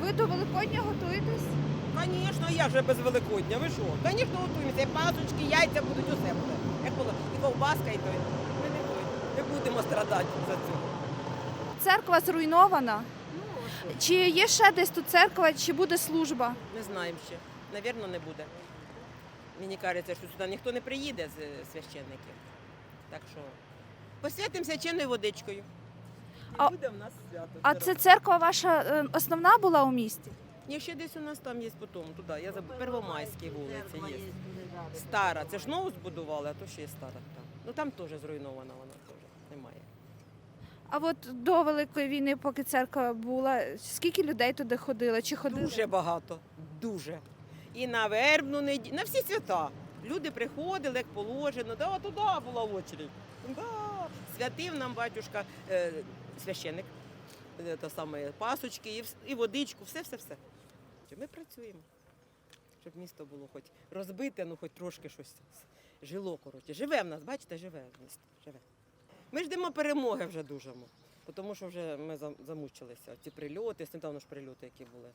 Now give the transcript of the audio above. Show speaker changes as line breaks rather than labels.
Ви до Великодня готуєтесь?
Звісно, я вже без Великодня. Ви що? Звісно, готуємося. І пасочки, яйця будуть, усе буде. Як було, і ковбаска, і то. Ми не, той, не будемо страдати за це.
Церква зруйнована. Чи є ще десь тут церква, чи буде служба?
Не знаємо ще. Навірно, не буде. Мені кажеться, що сюди ніхто не приїде з священників. Так що посвятимося чинною водичкою. І
А-
буде в нас свято.
А це церква ваша е, основна була у місті?
Ні, ще десь у нас там є потім, туди, я забув, Первомайській вулиці є. Стара, це ж нову збудували, а то ще є стара там. Ну там теж зруйнована вона теж, немає.
А от до Великої війни, поки церква була, скільки людей туди ходило? Чи ходили?
Дуже багато, дуже. І на вербну неділю, на всі свята. Люди приходили, як положено, да, туди була очередь. Да. Святив нам батюшка, е, священник, е, то саме пасочки, і, і водичку, все-все-все. Ми працюємо, щоб місто було хоч розбите, ну хоч трошки щось жило, коротше. Живе в нас, бачите, живе місто, живе. Ми ждемо перемоги вже дуже, тому що вже ми зам- замучилися. Ці прильоти, недавно ж прильоти, які були.